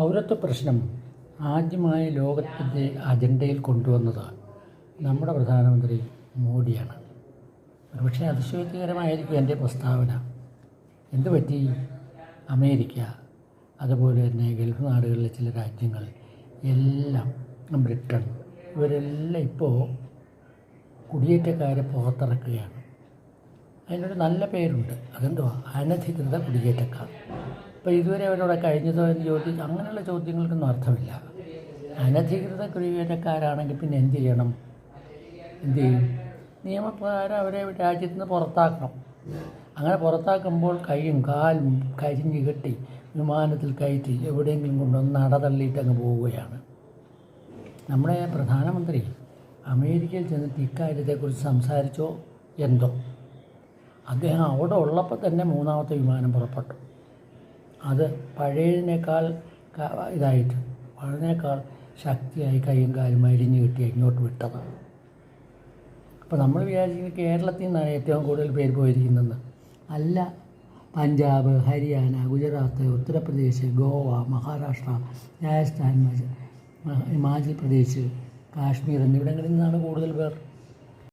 പൗരത്വ പ്രശ്നം ആദ്യമായി ലോകത്തിന്റെ അജണ്ടയിൽ കൊണ്ടുവന്നത് നമ്മുടെ പ്രധാനമന്ത്രി മോഡിയാണ്. ഒരുപക്ഷെ അതിശയോക്തികരമായിരിക്കും എന്റെ പ്രസ്താവന. എന്ത് പറ്റി? അമേരിക്ക അതുപോലെ തന്നെ ഗൾഫ് നാടുകളിലെ ചില രാജ്യങ്ങൾ എല്ലാം ബ്രിട്ടൻ ഇവരെല്ലാം ഇപ്പോൾ കുടിയേറ്റക്കാരെ പുറത്തിറക്കുകയാണ്. അതിനൊരു നല്ല പേരുണ്ട്. അതെന്തുവാ? അനധികൃത കുടിയേറ്റക്കാർ. അപ്പോൾ ഇതുവരെ അവരോട് കഴിഞ്ഞതോ എന്ന് ചോദിച്ചു അങ്ങനെയുള്ള ചോദ്യങ്ങൾക്കൊന്നും അർത്ഥമില്ല. അനധികൃത കുടിയേറ്റക്കാരാണെങ്കിൽ പിന്നെ എന്ത് ചെയ്യണം? എന്ത് ചെയ്യും? നിയമപ്രകാരം അവരെ രാജ്യത്ത് നിന്ന് പുറത്താക്കണം. അങ്ങനെ പുറത്താക്കുമ്പോൾ കൈയും കാലും കരിഞ്ഞ് കെട്ടി വിമാനത്തിൽ കയറ്റി എവിടെയെങ്കിലും കൊണ്ടുവന്ന് നടതള്ളിയിട്ട് അങ്ങ് പോവുകയാണ്. നമ്മുടെ പ്രധാനമന്ത്രി അമേരിക്കയിൽ ചെന്നിട്ട് ഇക്കാര്യത്തെക്കുറിച്ച് സംസാരിച്ചോ? എന്തോ. അദ്ദേഹം അവിടെ ഉള്ളപ്പോൾ തന്നെ മൂന്നാമത്തെ വിമാനം പുറപ്പെട്ടു. അത് പഴയതിനേക്കാൾ ഇതായിട്ട് പഴയതിനേക്കാൾ ശക്തിയായി കൈയും കാലും അരിഞ്ഞു കിട്ടി ഇങ്ങോട്ട് വിട്ടത്. അപ്പോൾ നമ്മൾ വിചാരിക്കുന്നത് കേരളത്തിൽ നിന്നാണ് ഏറ്റവും കൂടുതൽ പേര് പോയിരിക്കുന്നതെന്ന് അല്ല പഞ്ചാബ് ഹരിയാന ഗുജറാത്ത് ഉത്തർപ്രദേശ് ഗോവ മഹാരാഷ്ട്ര രാജസ്ഥാൻ ഹിമാചൽ പ്രദേശ് കാശ്മീർ എന്നിവിടങ്ങളിൽ നിന്നാണ് കൂടുതൽ പേർ.